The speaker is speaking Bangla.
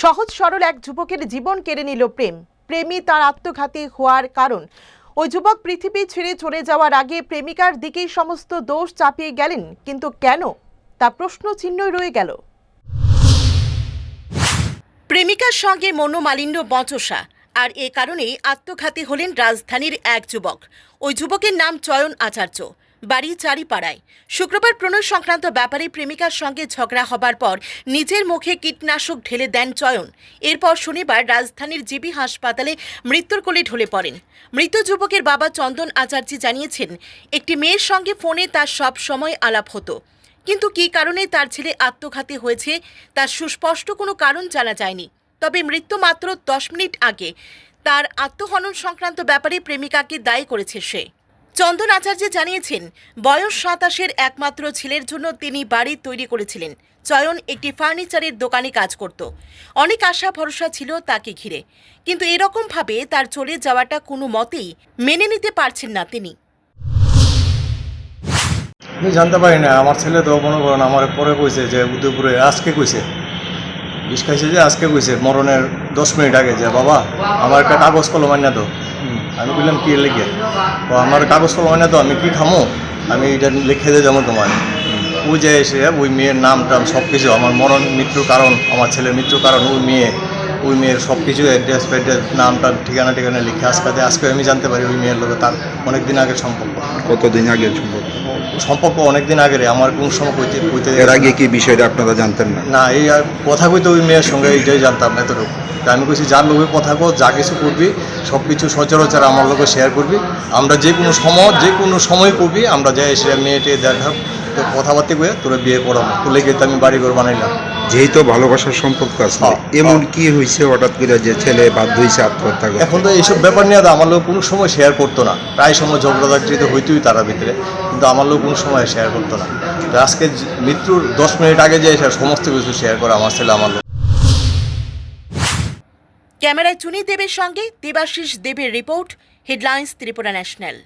সহজ সরল এক যুবকের জীবন কেড়ে নিল প্রেম। প্রেমী তার আত্মঘাতী হওয়ার কারণ। ওই যুবক পৃথিবী ছেড়ে চলে যাওয়ার আগে প্রেমিকার দিকেই সমস্ত দোষ চাপিয়ে গেলেন, কিন্তু কেন? তা প্রশ্ন চিহ্নই রয়ে গেল। প্রেমিকার সঙ্গে মনোমালিন্য বচসা, আর এ কারণেই আত্মঘাতী হলেন রাজধানীর এক যুবক। ওই যুবকের নাম চয়ন আচার্য। বাড়ি চারিপাড়ায়। শুক্রবার প্রণয় সংক্রান্ত ব্যাপারে প্রেমিকার সঙ্গে ঝগড়া হবার পর নিজের মুখে কীটনাশক ঢেলে দেন চয়ন। এরপর শনিবার রাজধানীর জিবি হাসপাতালে মৃত্যুর কোলে ঢলে পড়েন। মৃত যুবকের বাবা চন্দন আচার্য জানিয়েছেন, একটি মেয়ের সঙ্গে ফোনে তার সব সময় আলাপ হতো। কিন্তু কী কারণে তার ছেলে আত্মঘাতী হয়েছে, তার সুস্পষ্ট কোনো কারণ জানা যায়নি। তবে মৃত্যু মাত্র দশ মিনিট আগে। তার আত্মহনন সংক্রান্ত ব্যাপারে প্রেমিকাকে দায়ী করেছে সে। চন্দন আচার্য জানিয়েছেন, বয়স সাতাশের একমাত্র ছেলের জন্য তিনি বাড়ি তৈরি করেছিলেন। চয়ন একটি ফার্নিচারের দোকানে কাজ করত। অনেক আশা ভরসা ছিল তাকে ঘিরে। কিন্তু এরকমভাবে তার চলে যাওয়াটা কোনো মতেই মেনে নিতে পারছেন না তিনি। আমি জানতে পারি না, আমার ছেলে তো মনে করেন আমার পরে কইছে যে উদয়পুরে আজকে কইছে। বিষ খাইছে যে আজকে কইছে, মরণের দশ মিনিট আগে যে, বাবা, আমার একটা কাগজ কলম আনিয়া তো আমি বললাম কি লিখে ও আমার কাগজ কলম না তো আমি কি খামো? আমি এটা লিখে দিয়ে যাব তোমার ওই যে এসে ওই মেয়ের নাম টাম সব কিছু আমার মরণ মৃত্যুর কারণ আমার ছেলের মৃত্যুর কারণ ওই মেয়ে ওই মেয়ের সব কিছু অ্যাড্রেস ফ্যাড্রেস নাম টাম ঠিকানা ঠিকানা লিখে আজকে আজকে আমি জানতে পারি ওই মেয়ের লোক তার অনেক দিন আগের সম্পর্ক। কতদিন আগের সম্পর্ক? সম্পর্ক অনেক দিন আগে আমার কোন সময় কইতে কইতে এর আগে কি বিষয়টা আপনারা জানতেন না? না এই কথা কইতে ওই মেয়ের সঙ্গে এইটাই জানতাম না এতটুকু। তা আমি কইছি যার লোকে কথা কো যা কিছু করবি সব কিছু সচরাচর আমার লোকে শেয়ার করবি। আমরা যে কোনো সময় যে কোনো সময় করবি আমরা যাই এসে মেয়েটে দেখা তো কথাবার্তা কয়ে তোরা বিয়ে করাবো। তুলে তো আমি বাড়ি ঘর বানাইলাম। যেহেতু ভালোবাসার সম্পর্ক আছে হ্যাঁ, এমন হ্যাঁ। কি হয়েছে হঠাৎ করে যে ছেলে বাধ্য হয়েছে আত্মহত্যা এখন তো এইসব ব্যাপার নিয়ে তো আমার লোক কোনো সময় শেয়ার করতো না। প্রায় সময় ঝগড়াঝাটি তো হইতোই তারা ভিতরে কিন্তু আমার লোক কোনো সময় শেয়ার করতো না। আজকে মৃত্যুর দশ মিনিট আগে যে সমস্ত কিছু শেয়ার করে আমার ছেলে আমার লোক। ক্যামেরায় চুনি দেবের সঙ্গে দেবাশিস দেবের রিপোর্ট হেডলাইন্স ত্রিপুরা ন্যাশনাল।